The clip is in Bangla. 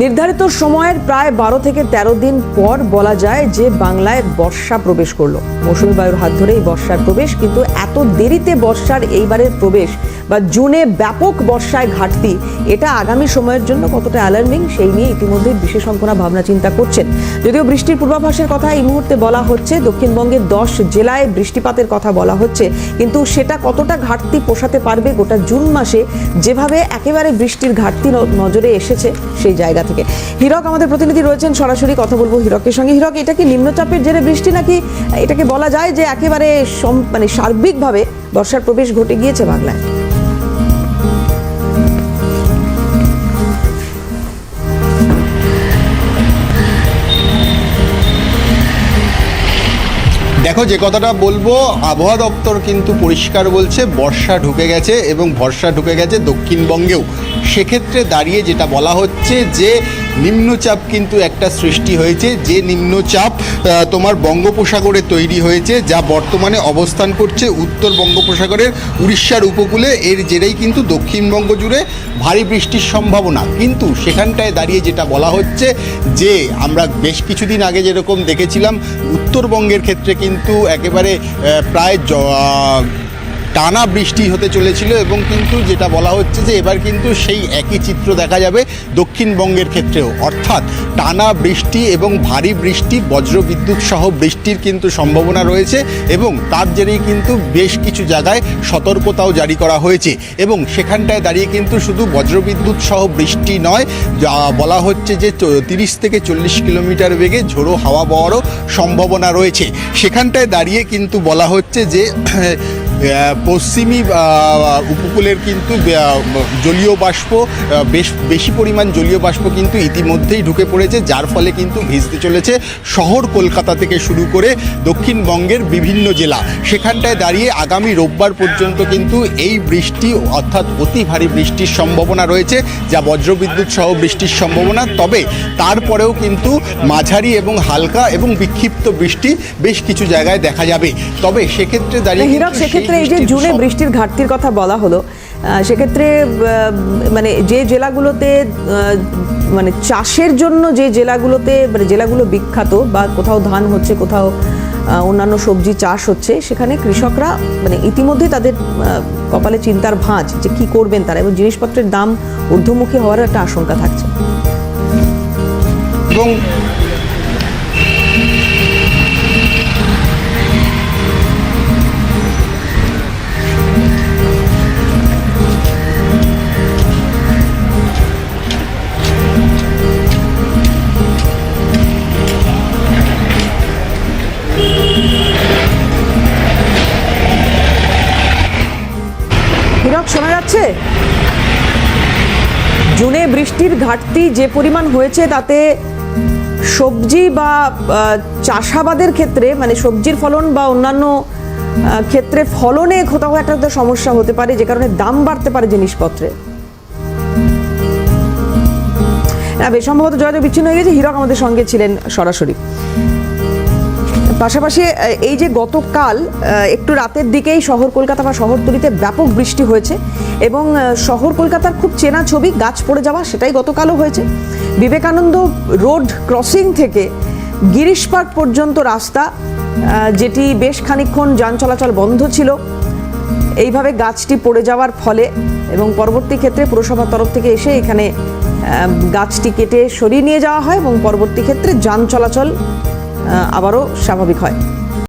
নির্ধারিত সময়ের প্রায় বারো থেকে ১৩ দিন পর বলা যায় যে বাংলায় বর্ষা প্রবেশ করল। মৌসুমী বায়ুর হাত ধরে এই বর্ষার প্রবেশ, কিন্তু এত দেরিতে বর্ষার এইবারের প্রবেশ বা জুনে ব্যাপক বর্ষায় ঘাটতি, এটা আগামী সময়ের জন্য কতটা অ্যালার্মিং সেই নিয়ে ইতিমধ্যে বিশেষজ্ঞরা ভাবনা চিন্তা করছেন। যদিও বৃষ্টির পূর্বাভাসের কথা এই মুহূর্তে বলা হচ্ছে, দক্ষিণবঙ্গের দশ জেলায় বৃষ্টিপাতের কথা বলা হচ্ছে, কিন্তু সেটা কতটা ঘাটতি পোষাতে পারবে গোটা জুন মাসে, যেভাবে একেবারে বৃষ্টির ঘাটতি নজরে এসেছে সেই জায়গা থেকে। হীরক আমাদের প্রতিনিধি রয়েছেন, সরাসরি কথা বলব হীরকের সঙ্গে। হীরক, এটা কি নিম্নচাপের জেরে বৃষ্টি নাকি, এটাকে বলা যায় যে একেবারে মানে সার্বিকভাবে বর্ষার প্রবেশ ঘটে গিয়েছে বাংলায়? দেখো, যে কথাটা বলব, আবহাওয়া দপ্তর কিন্তু পরিষ্কার বলছে, বর্ষা ঢুকে গেছে এবং বর্ষা ঢুকে গেছে দক্ষিণবঙ্গেও। সেক্ষেত্রে দাঁড়িয়ে যেটা বলা হচ্ছে যে নিম্নচাপ কিন্তু একটা সৃষ্টি হয়েছে। যে নিম্নচাপ তোমার বঙ্গোপসাগরে তৈরি হয়েছে, যা বর্তমানে অবস্থান করছে উত্তর বঙ্গোপসাগরের উড়িষ্যার উপকূলে। এর জেরেই কিন্তু দক্ষিণবঙ্গ জুড়ে ভারী বৃষ্টির সম্ভাবনা। কিন্তু সেখানটায় দাঁড়িয়ে যেটা বলা হচ্ছে যে, আমরা বেশ কিছুদিন আগে যেরকম দেখেছিলাম, উত্তরবঙ্গের ক্ষেত্রে কিন্তু একেবারে প্রায় টানা বৃষ্টি হতে চলেছিল এবং কিন্তু যেটা বলা হচ্ছে যে এবার কিন্তু সেই একই চিত্র দেখা যাবে দক্ষিণবঙ্গের ক্ষেত্রেও। অর্থাৎ টানা বৃষ্টি এবং ভারী বৃষ্টি, বজ্রবিদ্যুৎ সহ বৃষ্টির কিন্তু সম্ভাবনা রয়েছে এবং তার জেরেই কিন্তু বেশ কিছু জায়গায় সতর্কতাও জারি করা হয়েছে এবং সেখানটায় দাঁড়িয়ে কিন্তু শুধু বজ্রবিদ্যুৎ সহ বৃষ্টি নয়, যা বলা হচ্ছে যে তিরিশ থেকে চল্লিশ কিলোমিটার বেগে ঝোড়ো হাওয়া বওয়ারও সম্ভাবনা রয়েছে। সেখানটায় দাঁড়িয়ে কিন্তু বলা হচ্ছে যে পশ্চিমী উপকূলের কিন্তু জলীয় বাষ্প বেশ বেশি পরিমাণ জলীয় বাষ্প কিন্তু ইতিমধ্যেই ঢুকে পড়েছে যার ফলে কিন্তু ভিজতে চলেছে শহর কলকাতা থেকে শুরু করে দক্ষিণবঙ্গের বিভিন্ন জেলা। সেখানটায় দাঁড়িয়ে আগামী রোববার পর্যন্ত কিন্তু এই বৃষ্টি অর্থাৎ অতি ভারী বৃষ্টির সম্ভাবনা রয়েছে যা বজ্রবিদ্যুৎ সহ বৃষ্টির সম্ভাবনা। তবে তারপরেও কিন্তু মাঝারি এবং হালকা এবং বিক্ষিপ্ত বৃষ্টি বেশ কিছু জায়গায় দেখা যাবে। তবে সেক্ষেত্রে দাঁড়িয়ে সেক্ষেত্রে এই যে জুনে বৃষ্টির ঘাটতির কথা বলা হলো সেক্ষেত্রে মানে যে জেলাগুলোতে মানে চাষের জন্য যে জেলাগুলোতে মানে জেলাগুলো বিখ্যাত বা কোথাও ধান হচ্ছে কোথাও অন্যান্য সবজি চাষ হচ্ছে সেখানে কৃষকরা মানে ইতিমধ্যে তাদের কপালে চিন্তার ভাঁজ যে কি করবেন তারা এবং জিনিসপত্রের দাম ঊর্ধ্বমুখী হওয়ার একটা আশঙ্কা থাকছে। এবং যাচ্ছে জুনে বৃষ্টির ঘাটতি যে পরিমাণ হয়েছে, তাতে সবজি বা চাষাবাদের ক্ষেত্রে মানে সবজির ফলন বা অন্যান্য ক্ষেত্রে ফলনে ক্ষতা কোথাও একটা সমস্যা হতে পারে, যে কারণে দাম বাড়তে পারে জিনিসপত্রে। বেশ সম্ভবত যোগাযোগ বিচ্ছিন্ন হয়ে গেছে। হীরক আমাদের সঙ্গে ছিলেন সরাসরি। পাশাপাশি এই যে গতকাল একটু রাতের দিকেই শহর কলকাতা বা শহরতলিতে ব্যাপক বৃষ্টি হয়েছে এবং শহর কলকাতার খুব চেনা ছবি, গাছ পড়ে যাওয়া, সেটাই গতকালও হয়েছে। বিবেকানন্দ রোড ক্রসিং থেকে গিরিশ পার্ক পর্যন্ত রাস্তা যেটি বেশ খানিকক্ষণ যান চলাচল বন্ধ ছিল। এইভাবে গাছটি পড়ে যাওয়ার ফলে এবং পরবর্তী ক্ষেত্রে পুরসভার তরফ থেকে এসে এখানে গাছটি কেটে সরিয়ে নিয়ে যাওয়া হয় এবং পরবর্তী ক্ষেত্রে যান চলাচল আবারও স্বাভাবিক হয়।